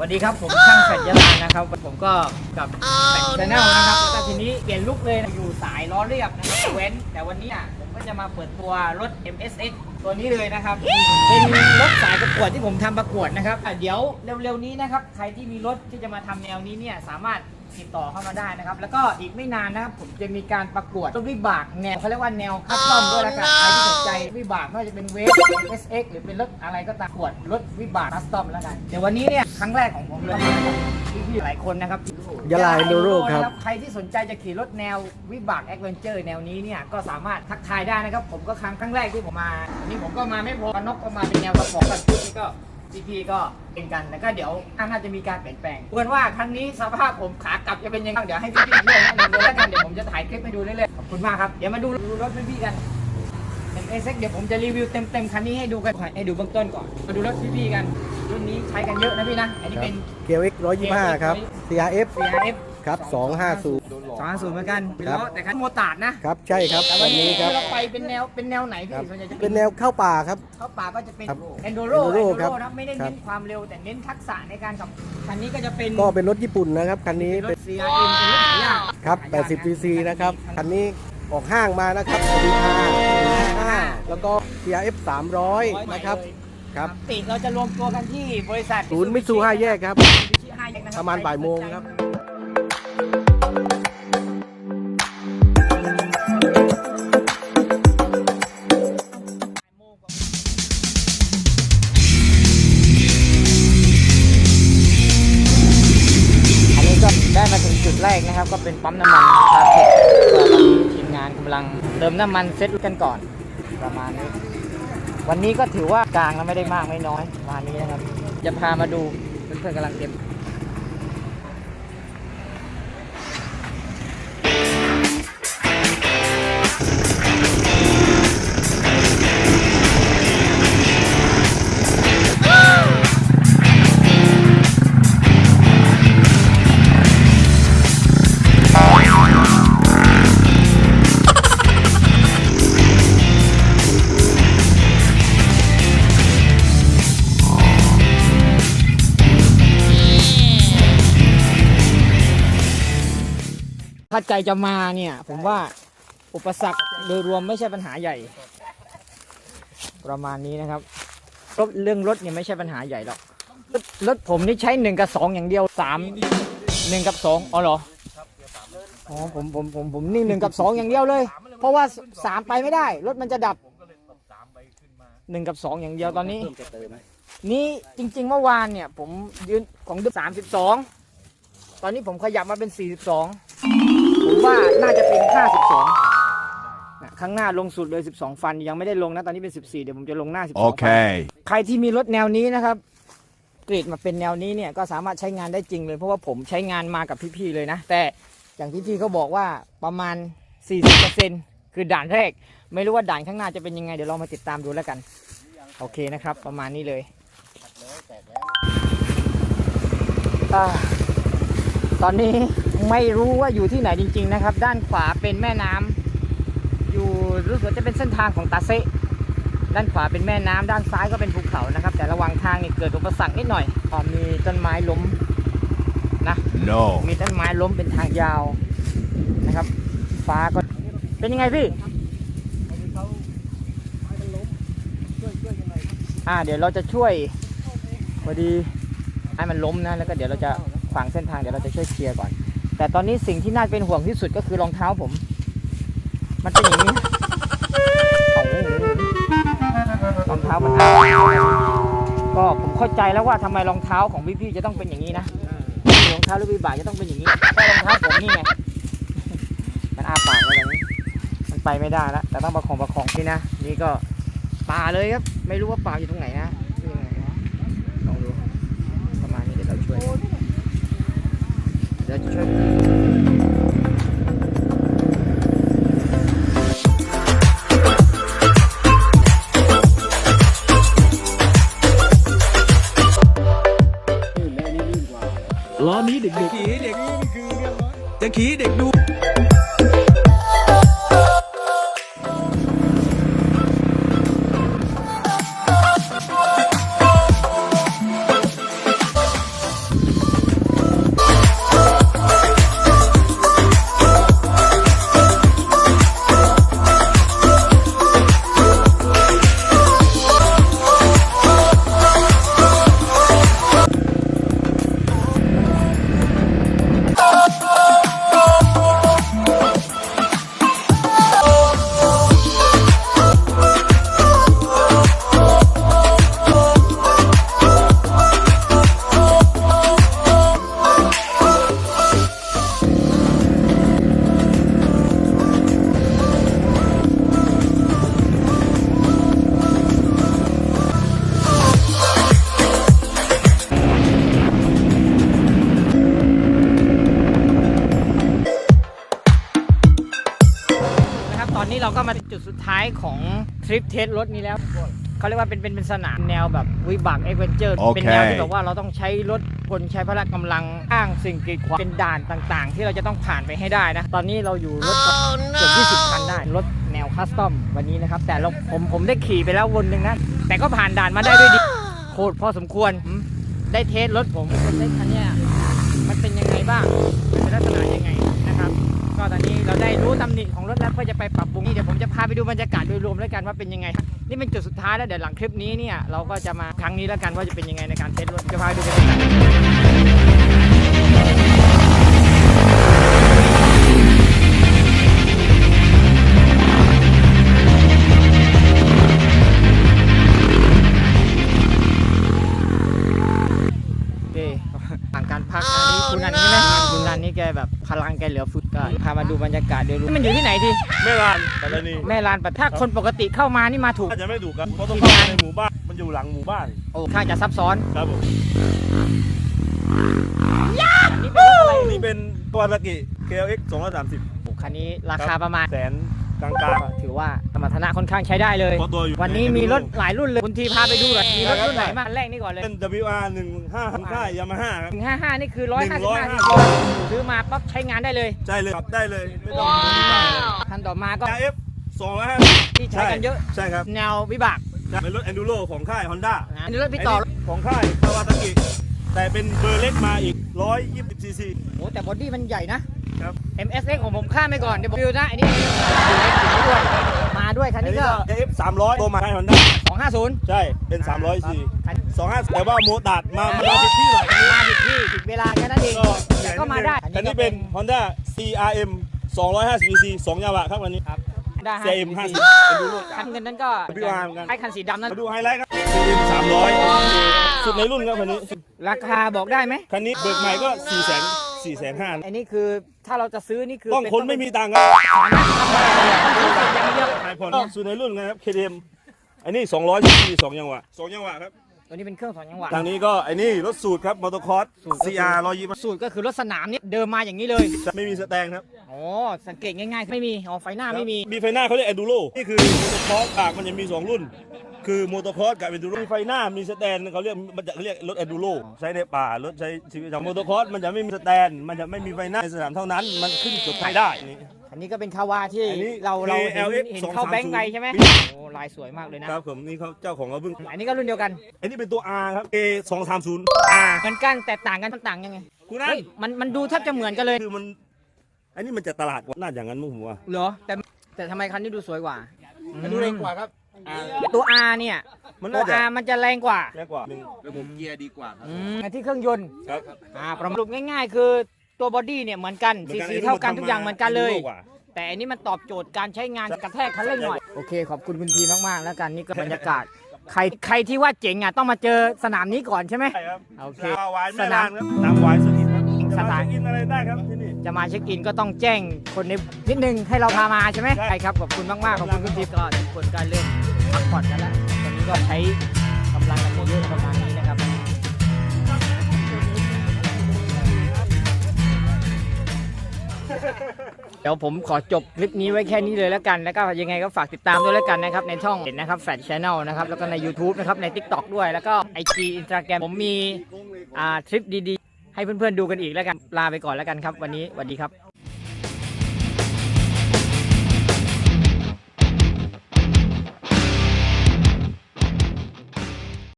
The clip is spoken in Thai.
สวัสดีครับผมช่างแฟดยาลานะครับ ผมก็กับแฟดชาแนลนะครับแต่ทีนี้เปลี่ยนลุกเลยนะอยู่สายล้อเรียบนะครับเว้น แต่วันนี้อะผมก็จะมาเปิดตัวรถ MSX ตัวนี้เลยนะครับ เป็นรถสายประกวดที่ผมทำประกวดนะครับเดี๋ยวเร็วๆนี้นะครับ ใครที่มีรถที่จะมาทำแนวนี้เนี่ยสามารถ ติดต่อเข้ามาได้นะครับ แล้วก็อีกไม่นานนะครับผมจะมีการประกวดรถวิบากแนวเขาเรียกว่าแนวคัสตอมด้วยแล้วกันใครที่สนใจวิบากไม่ว่าจะเป็นเวฟ SX หรือเป็นรถอะไรก็ตามประกวดรถวิบากคัสตอมแล้วกันเดี๋ยววันนี้เนี่ยครั้งแรกของผมเลยนะครับพี่ๆหลายคนนะครับ ยะลา Enduro ครับ ใครที่สนใจจะขี่รถแนววิบากแอดเวนเจอร์แนวนี้เนี่ยก็สามารถทักทายได้นะครับ ผมก็ครั้งครั้งแรกที่ผมมาอันนี่ผมก็มาไม่พอปานกก็มาเป็นแนวกระป๋องกันชุดนี้ก็ พี่ๆก็เป็นกันแล้วก็เดี๋ยวน่าจะมีการเปลี่ยนแปลงเพื่อนว่าครั้งนี้สภาพผมขากลับจะเป็นยังไงบ้างเดี๋ยวให้พี่ๆช่วยแนะนำเลยแล้วกันเดี๋ยวผมจะถ่ายคลิปให้ดูเรื่อยๆขอบคุณมากครับเดี๋ยวมาดูรถพี่ๆกันเอเซ็กเดี๋ยวผมจะรีวิวเต็มๆคันนี้ให้ดูกันให้ดูเบื้องต้นก่อนมาดูรถพี่ๆกันรุ่นนี้ใช้กันเยอะนะพี่นะอันนี้เป็นเกียว X 125ครับ CRF CRF ครับ250 สองห้าศูนย์เหมือนกันเป็นล้อแต่คันโมตาร์ดนะครับใช่ครับแต่วัวันนนี้นี้ครับเราไปเป็นแนวเป็นแนวไหนพี่ครับส่วนใหญ่จะเป็นแนวเข้าป่าครับ เข้าป่าก็จะเป็นครับ enduro Enduro enduro ครับนะไม่ได้ครัเน้บนความเร็วแต่เน้นทักษะในการขับคันนี้ก็จะเป็นก็เป็นรถญี่ปุ่นนะครับคันนี้เป็นรเป็ถ น CRM เป็นรถหายากครับหายากนะ80 cc นะครับคันนี้ออกห้างมานะครับ CR 5แล้วก็ CRF 300นะครับครับปกติเราจะรวมตัวกันที่บริษัทศูนย์มิตซูห้าแยกครับ Mitsubishi ห้าแยกนคบประมาณบ่ายโมงครับอัน ปั๊มน้ำมันคาเทคก็ตอนนี้ทีมงานกำลังเติมน้ำมันเซ็ตกันก่อน ประมาณนี้ วันนี้ก็ถือว่ากลางแล้วไม่ได้มากไม่น้อยประมาณนี้นะครับ จะพามาดูเพื่อนๆกำลังเก็บาใจจะมาเนี่ย ผมว่าอุปสรรคโดยรวมไม่ใช่ปัญหาใหญ่ ประมาณนี้นะครับรถเรื่องรถเนี่ยไม่ใช่ปัญหาใหญ่หรอกรถรถผมนี่ใช้หนึ่งกับสองอย่างเดียวสามหนึ่งกับสองอ๋อเหรออ๋อผมผมผมผมนี่หนึ่งกับสองอย่างเดียวเลย เพราะว่าสามไปไม่ได้ รถมันจะดับหนึ่งกับสองอย่างเดียวตอนนี้ นี่จริง ๆ เมื่อวานเนี่ย ผมยืนของดึกสามสิบสองตอนนี้ผมขยับมาเป็นสี่สิบสองผม ว่าน่าจะเป็น 52นะข้างหน้าลงสุดเลย 12 ฟันยังไม่ได้ลงนะ ตอนนี้เป็น 14 เดี๋ยวผมจะลงหน้า 12ฟัน Okay. ใครที่มีรถแนวนี้นะครับกรีดมาเป็นแนวนี้เนี่ยก็สามารถใช้งานได้จริงเลย เพราะว่าผมใช้งานมากับพี่ๆเลยนะ แต่อย่างที่พี่เขาบอกว่าประมาณ 40%คือด่านแรก ไม่รู้ว่าด่านข้างหน้าจะเป็นยังไง เดี๋ยวเรามาติดตามดูแล้วกัน โอเคนะครับ ประมาณนี้เลยอ่าตอนนี้ ไม่รู้ว่าอยู่ที่ไหนจริง ๆ นะครับ ด้านขวาเป็นแม่น้ำอยู่รู้สึกว่าจะเป็นเส้นทางของตาเซะด้านขวาเป็นแม่น้ำด้านซ้ายก็เป็นภูเขานะครับ แต่ระหว่างทางนี่เกิดอุปสรรคนิดหน่อยอ๋อมีต้นไม้ล้มนะ No. มีต้นไม้ล้มเป็นทางยาวนะครับ ฟ้าก็เป็นยังไงพี่อ่าเดี๋ยวเราจะช่วยพอดีให้มันล้มนะแล้วก็เดี๋ยวเราจะขวางเส้นทางเดี๋ยวเราจะช่วยเคลียร์ก่อน แต่ตอนนี้สิ่งที่น่าเป็นห่วงที่สุดก็คือรองเท้าผม มันเป็นอย่างนี้โอ้โหรองเท้ามันอ้าก็ผมเข้าใจแล้วว่าทำไมรองเท้าของพี่ๆจะต้องเป็นอย่างนี้นะรองเท้าหรือวีบ่ากจะต้องเป็นอย่างนี้เพรรองเท้าผมนี่ไงมันอ้าปากไว้แบบนี้มันไปไม่ได้แล้วแต่ต้องประคองประคองนี่นะนี่ก็ป่าเลยครับ ไม่รู้ว่าป่าอยู่ตรงไหนนะลองดูประมาณนี้เดี๋ยวเราช่วย เดี๋ยวเราจะช่วยล้อนี้เด็กๆขี่เด็กจะขี่เด็กดู มาถึงจุดสุดท้ายของทริปเทสรถนี้แล้วเขาเรียกว่าเป็นเป็นเป็นสนามแนวแบบวิบากเอ็กเวนเจอร์โอเค เป็นแนวที่แบบว่าเราต้องใช้รถคนใช้พละกำลังอ้างสิ่งกีดขวางเป็นด่านต่างๆ ที่เราจะต้องผ่านไปให้ได้นะ ตอนนี้เราอยู่รถเกือบ20คันได้รถแนวคัสตอมวันนี้นะครับ แต่เราผมผมได้ขี่ไปแล้ววนหนึ่งนะ แต่ก็ผ่านด่านมาได้ด้วยดีโคตรพอสมควรอืมได้เทสรถผมได้คันเนี้ยมันเป็นยังไงบ้างมันเป็นลักษณะยังไงนะครับ ก็ตอนนี้เราได้รู้ตำหนิของรถแล้วเพื่อจะไปปรับปรุงนี่เดี๋ยวผมจะพาไปดูบรรยากาศโดยรวมแล้วกันว่าเป็นยังไง นี่เป็นจุดสุดท้ายแล้วเดี๋ยวหลังคลิปนี้เนี่ยเราก็จะมาครั้งนี้แล้วกันว่าจะเป็นยังไงในการเทสรถจะพาไปดูบรรยากาศโอเคต่างการพักอันนี้คุณนันใช่ไหมคุณนันนี่แกแบบพลังแกเหลือฟุต ก็พามาดูบรรยากาศโดยรวมนี่มันอยู่ที่ไหนทีแม่ลานปัตตานีแม่ลานปัดถ้าคนปกติเข้ามานี่มาถูกน่าจะไม่ถูกครับเพราะต้องเข้ามาในหมู่บ้านมันอยู่หลังหมู่บ้านโอ้ข้างจะซับซ้อนครับผมอันนี้เป็นรถอะไรนี่เป็นกาวาซากิ KLX 230โอ้คันนี้ราคาประมาณแสน กลางก็ถือว่าสมรรถนะค่อนข้างใช้ได้เลยๆเพราะตัวอยู่วันนี้มีรถหลายรุ่นเลยคุณทีพาไปดูหน่อยมีรถรุ่นไหนบ้างอันแรกนี่ก่อนเลย เป็น WR 15ของค่ายยามาฮ่าครับถึง55 นี่คือ 155 155 ซื้อมาปั๊บใช้งานได้เลยใช่เลยขับได้เลย ไม่ต้องมีที่บ้านเลยคันต่อมาก็ RF 250ที่ใช้กันเยอะ ใช่ครับ แนววิบากเป็นรถ Enduro ของค่าย Honda นะอันนี้รถพี่ต่อนนี้ของค่ายคาวาซากิแต่เป็นเบอร์เล็กมาอีก 120 cc โอ้แต่บอดี้มันใหญ่นะ ครับ MSX ของผมข้ามไปก่อน เดี๋ยวผมดูนะ อันนี้ด้วยมาด้วยคันอันนี้นี้ก็ ก็ AF 300ตัวมาค่าย Honda 250ใช่ เป็น 300 cc คัน250แต่ว่าโมตัดมามามาผิดที่หน่อยอันนี้มาผิดที่ผิดเวลาแค่นั้นเองก็แต่ก็มาได้อันนี้เป็น Honda CRM 250 cc 2ยาวะครับอันนี้ ครับ ได้ CRM 50 Enduro คันเงินนั้นก็ WR เหมือนกัน ไอ้คันสีดำนั้น มาดูไฮไลท์ครับ CRM 300สุดในรุ่นครับคันนี้ราคาบอกได้ไหมคันนี้เบิกใหม่ก็4 0 0 0 0 4 5 0 0อันนี้คือถ้าเราจะซื้อนี่คือ0ต้องเป็คนไม่มีตังค์ครับอย่างเดียวไอพอนสุดในรุ่นนะครับ KTM อันนี้200 cc 2ยังหวะ2ยังหวะครับ ตัวนี้เป็นเครื่องสองจังหวะทางนี้ก็ไอ้นี่รถสูตรครับมอเตอร์คอร์ส CR 120สูตรก็คือรถสนามเนี่ยเดิมมาอย่างนี้เลยไม่มีสแตนครับโอ้สังเกตง่ายๆ ไม่มีอ๋อไฟหน้าไม่มีมีไฟหน้าเขาเรียก Enduro นี่คือมอเตอร์คอร์สปากมันจะมี 2 รุ่น คือมอเตอร์คอร์สกับ Enduro มีไฟหน้ามีสแตนเขาเรียกมันจะเรียกรถ Enduro ใช้ในป่ารถใช้ชีวิตอย่างมอเตอร์คอร์สมันจะไม่มีสแตนมันจะไม่มีไฟหน้าในสนามเท่านั้นมันขึ้นจุดไทยได้ นี่อันนี้ก็เป็นคาวาที่อันนี้เราเราเห็น KLX เห็นเข้าแบงค์ไปใช่ไหม230โอ้ลายสวยมากเลยนะ ครับผมนี่เขาเจ้าของเขาเพิ่งอันนี้ก็รุ่นเดียวกัน อันนี้เป็นตัว R ครับ A 2 3 0 R เหมือนกันแต่ต่างกันต่างยังไงคุณนั่นเฮ้ยมันมันดูแทบจะเหมือนกันเลย คือมัน อันนี้มันจะตลาดกว่าน่าอย่างนั้นมั้งผมว่า เหรอ แต่แต่ทำไมคันนี้ดูสวยกว่าดูเร็วกว่าครับ ตัว R เนี่ย มันตัวน่าจะ R มันจะแรงกว่าแรงกว่าหนึ่งระบบเกียร์ดีกว่าครับ อืมที่เครื่องยนต์ครับ อ่าประมาณสรุปง่าย ๆ คือ ตัวบอดี้เนี่ยเหมือนกันหมืซีอซีอัเท่ากันทุกอย่างเหมือนกันเลยกว่าแต่อันนี้มันตอบโจทย์การใช้งานกระแทกคันเร่งหน่อย โอเค ขอบคุณคุณทีมากๆ แล้วกันนี่ก็บรรยากาศ ใครใครที่ว่าเจ๋งอะต้องมาเจอสนามนี้ก่อนใช่ไหม ใช่ครับโอเคสวายสแม่นาลามนครับสนามวายสกินครับสจะไตมาล์เช็คอินอะไรได้ครับที่นี่ จะมาเช็คอินก็ต้องแจ้งคนในนิดนึงให้เราพามาใช่ไหมใช่ ใช่ครับ ขอบคุณมากๆ ขอบคุณคุณทีก็ทุกคนก็เริ่มพักผ่อนกันแล้วตอนนี้ก็ใช้กำลังกันเยอะประมาณนี้ เดี๋ยวผมขอจบคลิปนี้ไว้แค่นี้เลยแล้วกัน แล้วก็ยังไงก็ฝากติดตามด้วยแล้วกันนะครับ ในช่องเห็นนะครับแฟนชแนลนะครับ แล้วก็ใน YouTube นะครับ ใน TikTok ด้วย แล้วก็ไอจีอินสตาแกรมผมมีอ่าทริปดีๆ ให้เพื่อนๆดูกันอีกแล้วกัน ลาไปก่อนแล้วกันครับ วันนี้สวัสดีครับ